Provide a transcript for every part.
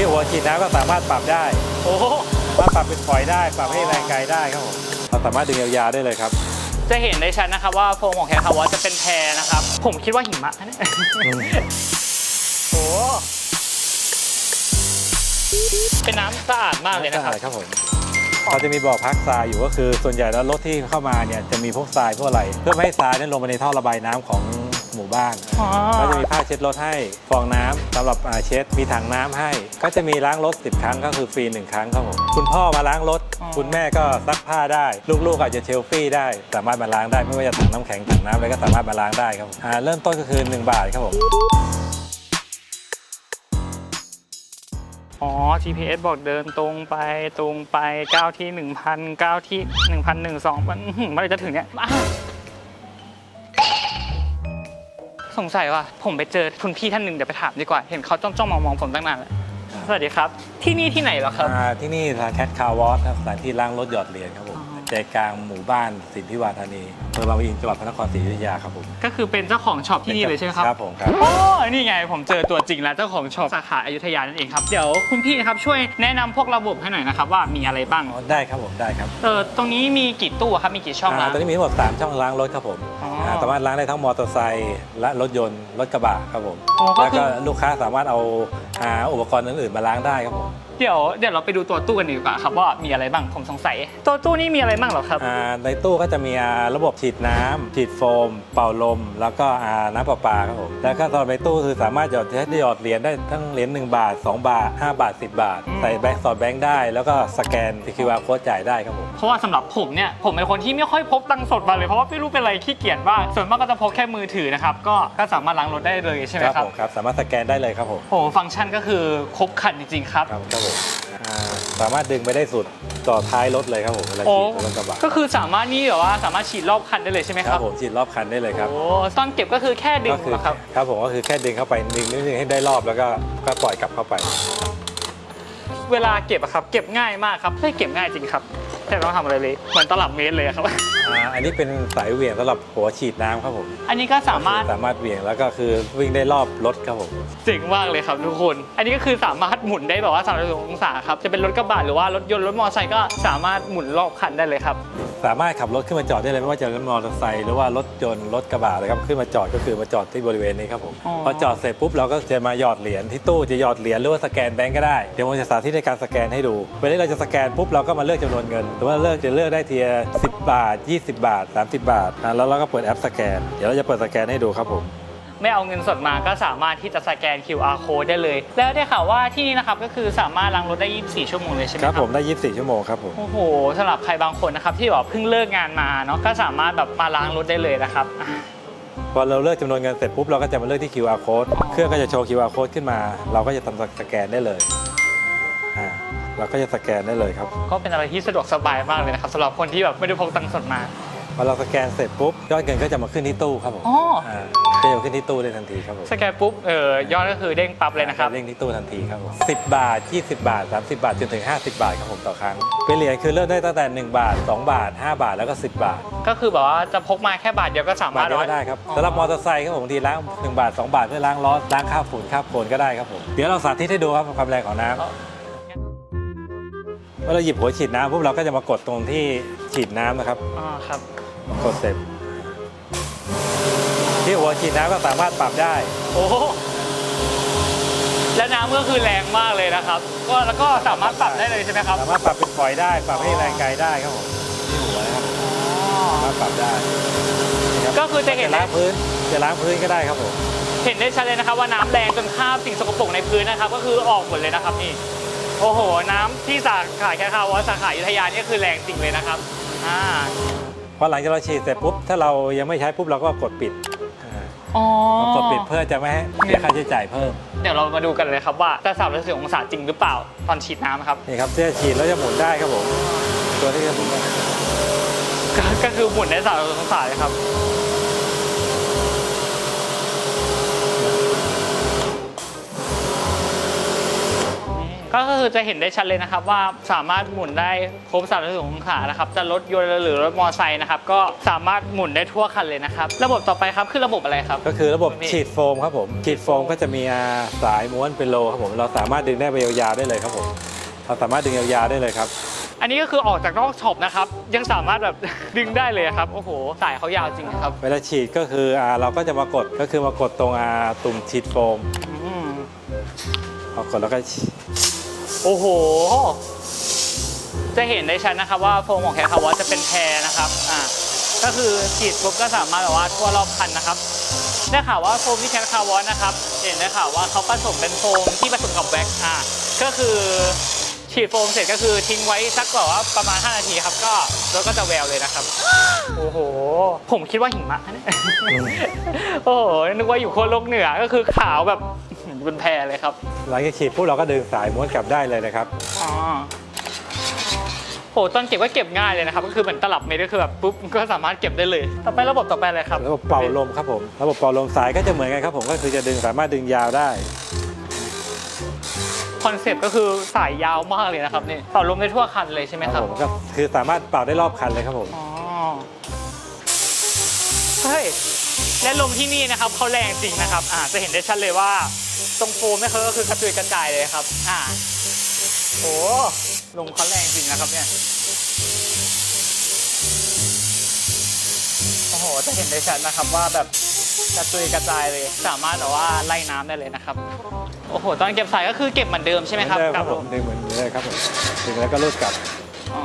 ที่หัวฉีดน้ำก็สามารถปรับได้โอ้โหสามารถปรับเป็นปล่อยได้ ปรับให้แรงไกลได้ครับผมเราสามารถดึงยาวๆได้เลยครับ จะเห็นได้ชัดนะครับว่าโฟมของแคคาวอสจะเป็นแพรนะครับ ผมคิดว่าหิมะนะเนี่ยอืมโอ้เป็นน้ำสะอาดมากเลยนะครับใช่ครับผมเราจะมีบ่อพักทรายอยู่ก็คือส่วนใหญ่แล้วรถที่เข้ามาเนี่ยจะมีพวกทรายพวกอะไร เพื่อไม่ให้ทรายนั้นลงไปในท่อระบายน้ำของ หมู่บ้าน อ๋อ ก็จะมีผ้าเช็ดรถให้ฟองน้ำสำหรับอ่าเช็ดมีถังน้ำให้ ก็จะมีล้างรถ 10 ครั้งก็คือฟรีหนึ่งครั้งครับผมคุณพ่อมาล้างรถคุณแม่ก็ซักผ้าได้ ลูกๆอาจจะเชลฟี่ได้ สามารถมาล้างได้ไม่ว่าจะถังน้ำแข็งถังน้ำอะไรก็สามารถมาล้างได้ครับผมอ่าเริ่มต้นก็คือ 1 บาทครับผม อ๋อ GPS บอกเดินตรงไปตรงไปก้าวที่ 1,000ก้าวที่ 1,012มันอื้อหือเมื่อไหรจะถึงเนี่ยอ้าว สงสัยว่าผมไปเจอคุณพี่ท่านหนึ่งเดี๋ยวไปถามดีกว่า เห็นเขาจ้องจ้องๆมองมองๆผมตั้งนานแล้ว สวัสดีครับ ที่นี่ที่ไหนเหรอครับ อ่าที่นี่ทางแคทคาร์วอสครับสถานที่ล้างรถหยอดเหรียญครับผม อ๋อ ใจกลางหมู่บ้านสินพิวาธานีอำเภอบางปะอินจังหวัดพระนครศรีอยุธยาครับผมก็คือเป็นเจ้าของช็อปที่นี่เลยใช่ไหมครับ ครับผมครับ โอ้นี่ไงผมเจอตัวจริงแล้วเจ้าของช็อปสาขาอยุธยานั่นเองครับ เดี๋ยวคุณพี่ครับช่วยแนะนำพวกระบบให้หน่อยนะครับว่ามีอะไรบ้าง อ๋อได้ครับผมได้ครับเออตรงนี้มีกี่ตู้ครับมีกี่ช่องอ่าล้าง ตอนนี้มีทั้งหมด3ช่องล้างรถครับผมอ๋ออ่าสามารถล้างได้ทั้งมอเตอร์ไซค์และรถยนต์รถกระบะครับผมอ๋อก็แล้วคือก็ลูกค้าสามารถเอาอ่าอุปกรณ์อื่นๆมาล้างได้ครับผม เดี๋ยวเดี๋ยวเราไปดูตัวตู้กันดีกว่าครับว่ามีอะไรบ้างผมสงสัย ตัวตู้นี้มีอะไรบ้างเหรอครับ อ่าในตู้ก็จะมีอ่าระบบฉีดน้ำฉีดโฟม เป่าลม แล้วก็อ่าน้ำประปาครับผมแล้วก็สำหรับในตู้คือสามารถหยอดใช้หยอดเหรียญได้ทั้งเหรียญ1บาท 2 บาท 5 บาท 10 บาท อืม ใส่แบงค์สอดแบงค์ได้ แล้วก็สแกน QR code จ่ายได้ครับผม เพราะว่าสำหรับผมเนี่ยผมเป็นคนที่ไม่ค่อยพกตังค์สดมาเลยเพราะว่าไม่รู้เป็นอะไรขี้เกียจบ้างส่วนมากก็จะพกแค่มือถือนะครับก็ก็สามารถล้างรถได้เลยใช่ไหมครับผมครับ สามารถสแกนได้เลยครับผมโอ้ฟังก์ชันก็คือครบครันจริงๆครับ ครับครับผมอ่าสามารถดึงไปได้สุดต่อท้ายรถเลยครับผมเวลาโอ้ขี่รถกระบะก็คือสามารถนี่แบบว่าสามารถฉีดรอบคันได้เลยใช่ไหมคครัรับบผมฉีดรอบคันได้เลยครับโอ้ตอนเก็บก็คือแค่ดึงก็คือนะครับ ครับผมก็คือแค่ดึงเข้าไปดึงนิดนึงให้ได้รอบแล้วก็ก็ปล่อยกลับเข้าไป เวลาเก็บอะครับ เก็บง่ายมากครับไม่เก็บง่ายจริงครับแต่ต้องทำอะไรเลยเหมือนตลับเมตรเลยอะครับ อ่าอันนี้เป็นสายเหวี่ยงสำหรับหัวฉีดน้ำครับผมอันนี้ก็สามารถ สามารถเหวี่ยงแล้วก็คือวิ่งได้รอบรถครับผม เจ๋งมากเลยครับทุกคน อันนี้ก็คือสามารถหมุนได้แบบว่า360องศาครับ จะเป็นรถกระบะหรือว่ารถยนต์รถมอเตอร์ไซค์ก็สามารถหมุนรอบคันได้เลยครับ สามารถขับรถขึ้นมาจอดได้เลยไม่ว่าจะรถมอเตอร์ไซค์หรือว่ารถยนต์รถกระบะเลยครับขึ้นมาจอดก็คือมาจอดที่บริเวณนี้ครับผมอ๋อ พอจอดเสร็จปุ๊บเราก็จะมาหยอดเหรียญที่ตู้จะหยอดเหรียญหรือว่าสแกนแบงก์ก็ได้เดี๋ยวผมจะสาธิตในการสแกนให้ดูเวลาเราจะสแกนปุ๊บเราก็มาเลือกจำนวนเงินหรือว่าเลือกจะเลือกได้ทีละ10 บาท20 บาท 30 บาทอะแล้วเราก็เปิดแอปสแกน เดี๋ยวเราจะเปิดสแกนให้ดูครับผม ไม่เอาเงินสดมาก็สามารถที่จะสแกน QR code ได้เลย แล้วได้ข่าวว่าที่นี่นะครับก็คือสามารถล้างรถได้ 24 ชั่วโมงเลยใช่ไหมคครัรับบผมได้ 24 ชั่วโมงครับผม โอ้โหสำหรับใครบางคนนะครับที่แบบเพิ่งเลิกงานมาเนาะก็สามารถแบบมาล้างรถได้เลยนะครับอะ พอเราเลือกจำนวนเงินเสร็จปุ๊บเราก็จะมาเลือกที่ QR code เครื่องก็จะโชว์ QR code ขึ้นมา เราก็จะทำสแกนได้เลยอ่า เราก็จะสแกนได้เลยครับ ก็เป็นอะไรที่สะดวกสบายมากเลยนะครับสำหรับคนที่แบบไม่ได้พกตังค์สดมา พอเราสแกนเสร็จปุ๊บยอดเงินก็จะมาขึ้นที่ตู้ครับผมอ๋ออ่าก็จะขึ้นที่ตู้ได้ทันทีครับผมสแกนปุ๊บเออยอดก็คือเด้งปั๊บเลยนะครับเด้งที่ตู้ทันทีครับผม10บาท 20 บาท 30 บาทจนถึง 50 บาทครับผมต่อครั้ง เป็นเหรียญคือเริ่มได้ตั้งแต่ 1 บาท 2 บาท 5 บาทแล้วก็ 10 บาท ก็คือแบบว่าจะพกมาแค่บาทเดียวก็สาบามารทถเดียวก็ได้ครับสำหรับมอเตอร์ไซค์ครับผมบางทีล้าง1บาท 2 บาทเพื่อล้างล้อล้างคราบฝุ่นคราบโคลนก็ได้ครับผมเดี๋ยวเราสาธิตให้ดูครับความแรงของน้ำเมื่อเราหยิบหัวฉีดน้ำปุ๊บเราก็จะมากดตรงที่ฉีดน้ำนะครับอ๋อครับกดเสร็จ ที่หัวฉีดน้ำก็สามารถปรับได้ โอ้โหและน้ำก็คือแรงมากเลยนะครับ ก็แล้วก็สามารถปรับได้เลยใช่ไหมครับสามารถปรับเป็นปล่อยได้ ปรับให้แรงไกลได้ครับผมที่หัวนะครับสามารถปรับได้นะครับก็คือจะเห็นจะได้ล้างพื้นจะล้างพื้นก็ได้ครับผมเห็นได้ชัดเลยนะครับว่าน้ำแรงจนคราบสิ่งสกปรกในพื้นนะครับ ก็คือออกหมดเลยนะครับนี่ โอ้โห น้ำที่สาขาแค่คาวาสาขาอยุธยานี่คือแรงจริงเลยนะครับอ่าพอหลังจากเราฉีดเสร็จปุ๊บถ้าเรายังไม่ใช้ปุ๊บเราก็กดปิดอ่าอ๋อ กดปิดเพื่อจะไม่ให้เสียค่าใช้จ่ายเพิ่มเดี๋ยวเรามาดูกันเลยครับว่าจะสามร้อยสิบองศาจริงหรือเปล่าตอนฉีดน้ำครับนี่ครับเสื้อฉีดแล้วจะหมุนได้ครับผมตัวที่จะหมุนได้ก็ก็คือหมุนได้สามร้อยองศาเลยครับ คือจะเห็นได้ชัดเลยนะครับ ว่าสามารถหมุนได้ครบ360องศานะครับจะรถยนต์หรือรถมอเตอร์ไซค์นะครับก็สามารถหมุนได้ทั่วคันเลยนะครับ ระบบต่อไปครับคือระบบอะไรครับก็คือระบบนี่ฉีดโฟมครับผมฉีดโฟมก็จะมีอ่าสายม้วนเป็นโลครับผมเราสามารถดึงได้ไปยาวๆได้เลยครับผมเราสามารถดึงยาวๆได้เลยครับอันนี้ก็คือออกจากนอกช็อปนะครับ ยังสามารถแบบดึงได้เลยครับ โอ้โห สายเขายาวจริงนะครับ เวลาฉีดก็คืออ่าเราก็จะมากดก็คือมากดตรงอ่าตุ่มฉีดโฟมอืมพอกดแล้วก็ฉีด โอ้โห จะเห็นได้ชัดนะครับว่าโฟมของแคคาวอสจะเป็นแพรนะครับอ่าก็คือฉีดปุ๊บก็สามารถแบบว่าทั่วรอบคันนะครับได้ข่าวว่าโฟมที่แคคาวอสนะครับ เห็นได้ข่าวว่าเขาผสมเป็นโฟมที่ผสมกับแว็กซ์อ่าก็คือฉีดโฟมเสร็จก็คือทิ้งไว้สักแบบว่าประมาณ 5 นาทีครับ ก็รถก็จะแววเลยนะครับ โอ้โห ผมคิดว่าหิมะนะเนี่ยโอ้โหนึกว่าอยู่โคนโลกเหนือก็คือขาวแบบ เป็นแพรเลยครับหลังจากฉีดปุ๊บเราก็ดึงสายม้วนกลับได้เลยนะครับ อ๋อโหตอนเก็บก็เก็บง่ายเลยนะครับ ก็คือเหมือนตลับเมตรก็คือแบบปุ๊บก็สามารถเก็บได้เลย ต่อไประบบต่อไปเลยครับระบบเป่าลมครับผมระบบเป่าลมสายก็จะเหมือนกันครับผมก็คือจะดึงสามารถดึงยาวได้คอนเซ็ปต์ก็คือสายยาวมากเลยนะครับนี่เป่าลมได้ทั่วคันเลยใช่ไหมครับผมก็คือสามารถเป่าได้รอบคันเลยครับผมอ๋อ เฮ้ยและลมที่นี่นะครับเขาแรงจริงนะครับอ่าจะเห็นได้ชัดเลยว่าตรงโฟมเนี่ยเขาก็คือกระจุยกระจายเลยครับอ่าโอ้ลมเขาแรงจริงนะครับเนี่ยโอ้โหจะเห็นได้ชัดนะครับว่าแบบกระจุยกระจายเลย สามารถแบบว่าไล่น้ำได้เลยนะครับ โอ้โห ตอนเก็บสายก็คือเก็บเหมือนเดิมใช่ไหมครับเหมือนเดิมคกัรับบลผมมดึงเหมือนเลยครับผมดึงแล้วก็รูดกลับอ๋อ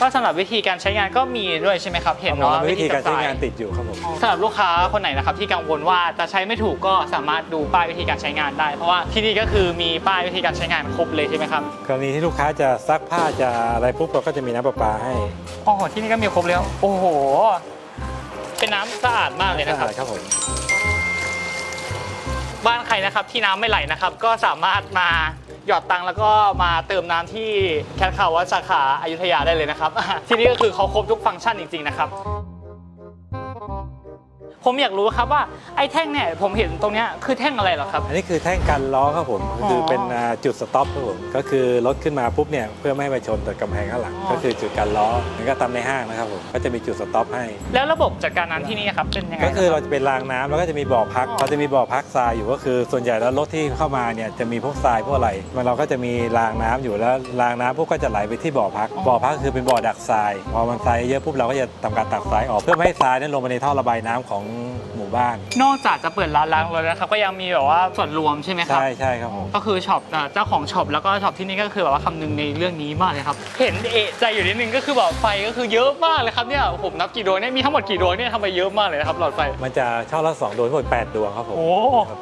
ก็สำหรับวิธีการใช้งานก็มีด้วยใช่ไหมครับ เห็นครับผมเนาะมีวิธีการใช้จับสยงานติดอยู่ครับผมสำหรับลูกค้าคนไหนนะครับที่กังวลว่าจะใช้ไม่ถูกก็สามารถดูป้ายวิธีการใช้งานได้ เพราะว่าที่นี่ก็คือมีป้ายวิธีการใช้งานครบเลยใช่ไหมครับกรณีที่ลูกค้าจะซักผ้าจะอะไรปุ๊บเราก็จะมีน้ำประปาให้โอ้โหที่นี่ก็มีครบแล้ว โอ้โห เป็นน้ำสะอาดมากเลยนะครับครับผมบ้านใครนะครับที่น้ำไม่ไหลนะครับก็สามารถมา หยอดตังค์แล้วก็มาเติมน้ำที่แคทคาวัดสาขาอายุทยาได้เลยนะครับ ที่นี่ก็คือเขาครบทุกฟังก์ชันจริงๆนะครับ ผมอยากรู้ครับว่าไอ้แท่งเนี่ยผมเห็นตรงเนี้ยคือแท่งอะไรเหรอครับ อันนี้คือแท่งกันล้อครับผมก็คือเป็นอ่าจุดสต็อปครับผมก็คือรถขึ้นมาปุ๊บเนี่ยเพื่อไม่ให้มาชนกับกำแพงข้างหลังอ๋อ ก็คือจุดกันล้อมันก็ตามในห้างนะครับผมก็จะมีจุดสต็อปให้ แล้วระบบจัดการน้ำที่นี่ครับเป็นยังไงก็คือนะเรารับจะเป็นรางน้ำแล้วก็จะมีบ่อพักอ๋อเราจะมีบ่อพักทรายอยู่ก็คือ ส่วนใหญ่แล้วรถที่เข้ามาเนี่ยจะมีพวกทรายพวกอะไรมันเราก็จะมีรางน้ำอยู่แล้วรางน้ำพวกก็จะไหลไปที่บ่อพัก บ่อพักคือเป็นบ่อดักทรายพอมันทรายเยอะปุ๊บเราก็จะทำการตักทรายออกเพื่อไม่ให้ทรายนั้นลงไปในท่อระบายน้ำของห มู่บ้าน นอกจากจะเปิดร้านล้างรถแล้วนะครับก็ยังมีแบบว่าส่วนรวมใช่ไหมครับ ใช่ใช่ครับผม ก็คือช็อปอ่าเจ้าของช็อปแล้วก็ช็อปที่นี่ก็คือแบบว่าคำนึงในเรื่องนี้มากเลยครับ เห็นเอะใจอยู่นิดนึงก็คือแบบไฟก็คือเยอะมากเลยครับเนี่ยผมนับกี่ดวงเนี่ยมีทั้งหมดกี่ดวงเนี่ยทำไมเยอะมากเลยนะครับหลอดไฟ มันจะช่องละสองดวงทั้งหมดแปดดวงครับผมโอ้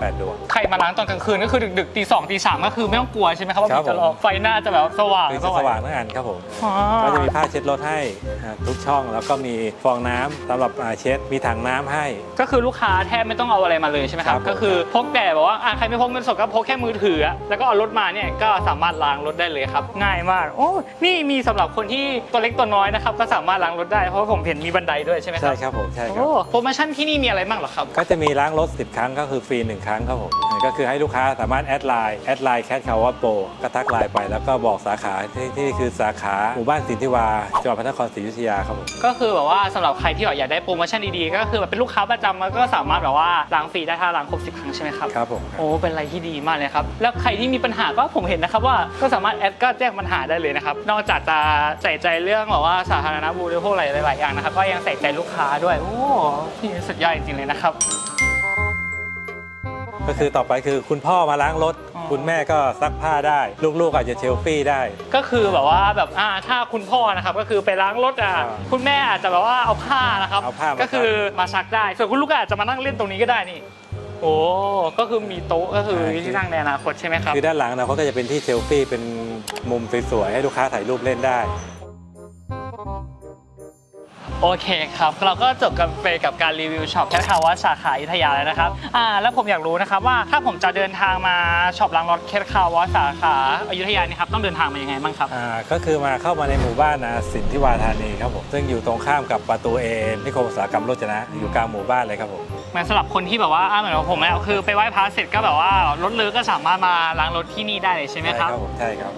แปดดวง ใครมาล้างตอนกลางคืนก็คือดึกๆตีสองตีสามก็คือไม่ต้องกลัวใช่ไหมครับว่าครัมีบจะรอผมไฟหน้าจะแบบสว่างคือจะสว่างทั้งอันครับผม อ๋อ ก็จะมีผ้าเช็ดรถให้อ่าทุกช่องแล้วก็มีฟองน้ำสำหรับอ่าเช็ดมีถังน้ำให้ ก็คือลูกค้าแทบไม่ต้องเอาอะไรมาเลยใช่ไหมครับ ครับผม ก็คือพกแต่แบบว่าอะใครไม่พกเงินสดก็พกแค่มือถืออะแล้วก็เอารถมาเนี่ยก็สามารถล้างรถได้เลยครับ ง่ายมาก โอ้นี่มีสำหรับคนที่ตัวเล็กตัวน้อยนะครับก็สามารถล้างรถได้เพราะว่าผมเห็นมีบันไดด้วยใช่ไหมคใช่รับครับผมใช่ครับ โอ้โปรโมชั่นที่นี่มีอะไรบ้างเหรอครับ ก็จะมีล้างรถ 10 ครั้งก็คือฟรี 1 ครั้งครับผมก็คือให้ลูกค้าสามารถแอดไลน์แอดไลน์แคทคาวาโปก็ทักไลน์ไปแล้วก็บอกสาขาที่ที่คือสาขาหมู่บ้านสินทิวาจังหวัดพระนครศรีอยุธยาครับผม ก็คือแบบว่าสำหรับใครที่แบบอยากได้โปรโมชั่นดีๆ ก็คือแบบเป็นลูกค้าประจำมันก็สามารถแบบว่าล้างฟรีได้ถ้าล้างครบ10 ครั้งใช่ไหมครับครับผมโอ้เป็นอะไรที่ดีมากเลยครับ แล้วใครที่มีปัญหาก็ผมเห็นนะครับว่าก็สามารถแอดก็แจ้งปัญหาได้เลยนะครับนอกจากจะใส่ใจเรื่องแบบว่าสาธารณบูรพวกอะไรหลายๆอย่างนะครับก็ยังใส่ใจลูกค้าด้วยโอ้พี่สุดยอดจริงๆเลยนะครับ ก็คือต่อไปคือคุณพ่อมาล้างรถอ๋อคุณแม่ก็ซักผ้าได้ ลูกๆอาจจะเชลฟี่ได้ ก็คือแบบว่าแบบอ่าถ้าคุณพ่อนะครับก็คือไปล้างรถอะอ่าคุณแม่อาจจะแบบว่าเอาผ้านะครับเอาผ้ามาก็คือมาซักได้ ส่วนคุณลูกก็อาจจะมานั่งเล่นตรงนี้ก็ได้นี่โอ้ก็คือมีโต๊ะก็คือที่นั่งในอนาคตใช่ไหมครับคือด้านหลังเราก็จะเป็นที่เชลฟี่เป็นมุมสวยๆให้ลูกค้าถ่ายรูปเล่นได้ โอเคครับ เราก็จบกันไปกับการรีวิวช็อปแคทคาว่าสาขาอยุธยาแล้วนะครับอ่าแล้วผมอยากรู้นะครับว่าถ้าผมจะเดินทางมาช็อปล้างรถแคทคาว่าสาขาอยุธยานี่ครับต้องเดินทางมายังไงบ้างครับอ่าก็คือมาเข้ามาในหมู่บ้านนะสินทิวาธานีครับผมซึ่งอยู่ตรงข้ามกับประตูเอนิคมอุตสาหกรรมโรจนะอยู่กลางหมู่บ้านเลยครับผมเหมือนสำหรับคนที่แบบว่าอ่าเหมือนกับผมแล้วคือไปไหว้พระเสร็จก็แบบว่ารถเลอะก็สามารถมาล้างรถที่นี่ได้เลยใช่ไหมครับผมใช่ครับ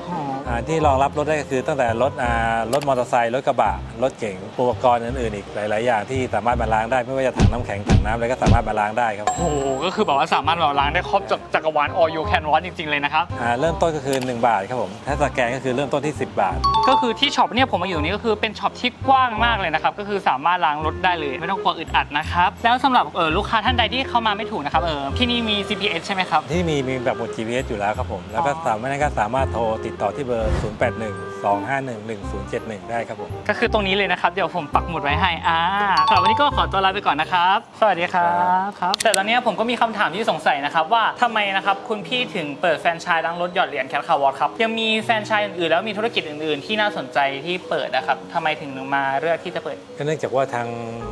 อ๋ออ่าที่รองรับรถได้ก็คือตั้งแต่รถอ่ารถมอเตอร์ไซค์รถกระบะรถเก๋งอุปกรณ์อื่นๆอีกหลาย ๆ อย่างที่สามารถมาล้างได้ไม่ว่าจะถังน้ำแข็งถังน้ำอะไรก็สามารถมาล้างได้ครับโอ้โหก็คือแบบว่าสามารถแบบล้างได้ครบจักจักรวาล all you can wash จริง ๆ เลยนะครับ อ่าเริ่มต้นก็คือ 1 บาทครับผมถ้าสแกนก็คือเริ่มต้นที่ 10 บาท ก็คือที่ช็อปเนี่ยผมมาอยู่นี่ก็คือเป็นช็อปที่กว้างมากเลยนะครับ ก็คือสามารถล้างรถได้เลย ไม่ต้องกลัวอึดอัดนะครับ แล้วสำหรับเออลูกค้าท่านใดที่เข้ามาไม่ถูกนะครับเออที่นี่มี GPS ใช่ไหมครับ ที่มีมีแบบหมด GPS อยู่แล้วครับผมแล้วก็อ๋อสามารถก็สามารถโทรติดต่อที่เบอร์0812511071 ได้ครับผม ก็คือตรงนี้เลยนะครับ เดี๋ยวผมปักหมุดไว้ให้อ่าสำหรับวันนี้ก็ขอตัวลาไปก่อนนะครับ สวัสดีครับครับ แต่ตอนนี้ผมก็มีคำถามที่สงสัยนะครับ ว่าทำไมนะครับคุณพี่ถึงเปิดแฟรนไชส์ล้างรถหยอดเหรียญแคทคาร์วอร์ครับ ยังมีแฟรนไชส์อื่นๆแล้วมีธุรกิจอื่นๆ ที่น่าสนใจที่เปิดนะครับทำไมถึงมาเลือกที่จะเปิด ก็เนื่องจากว่าทาง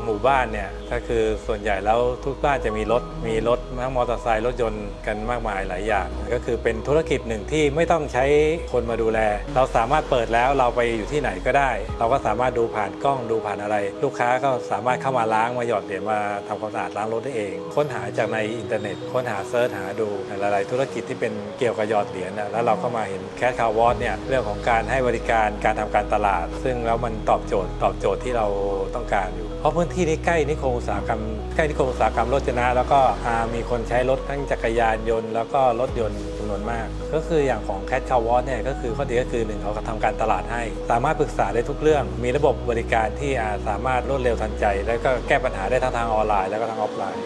หมู่บ้านเนี่ยก็คือส่วนใหญ่แล้วทุกบ้านจะมีรถมีรถทั้งมอเตอร์ไซค์รถยนต์กันมากมายหลายอย่าง ก็คือเป็นธุรกิจหนึ่งที่ไม่ต้องใช้คนมาดูแล เราสามารถเปิดแล้วเราไปอยู่ที่ไหนก็ได้ เราก็สามารถดูผ่านกล้องดูผ่านอะไร ลูกค้าก็สามารถเข้ามาล้างมาหยอดเหรียญมาทำความสะอาดล้างรถได้เอง ค้นหาจากในอินเทอร์เน็ต ค้นหาเซิร์ชหาดูหลายๆธุรกิจที่เป็นเกี่ยวกับหยอดเหรียญนะแล้วเราก็มาเห็นแคสคาร์วอสเนี่ยเรื่องของการให้บริการการทำการตลาด ซึ่งแล้วมันตอบโจทย์ตอบโจทย์ที่เราต้องการอยู่ เพราะพื้นที่นี้ใกล้นิคมอุตสาหกรรมใกล้นิคมอุตสาหกรรมรถจนะ แล้วก็มีคนใช้รถทั้งจักรยานยนต์แล้วก็รถยนต์ วนมาก ก็คืออย่างของแค t คาร์วอสเนี่ยก็คือข้อดีก็คือหนึ่งเขาทำการตลาดให้ สามารถปรึกษาได้ทุกเรื่อง มีระบบบริการที่สามารถรวดเร็วทันใจ แล้วก็แก้ปัญหาได้ทั้งทางออนไลน์แล้วก็ทางออฟไลน์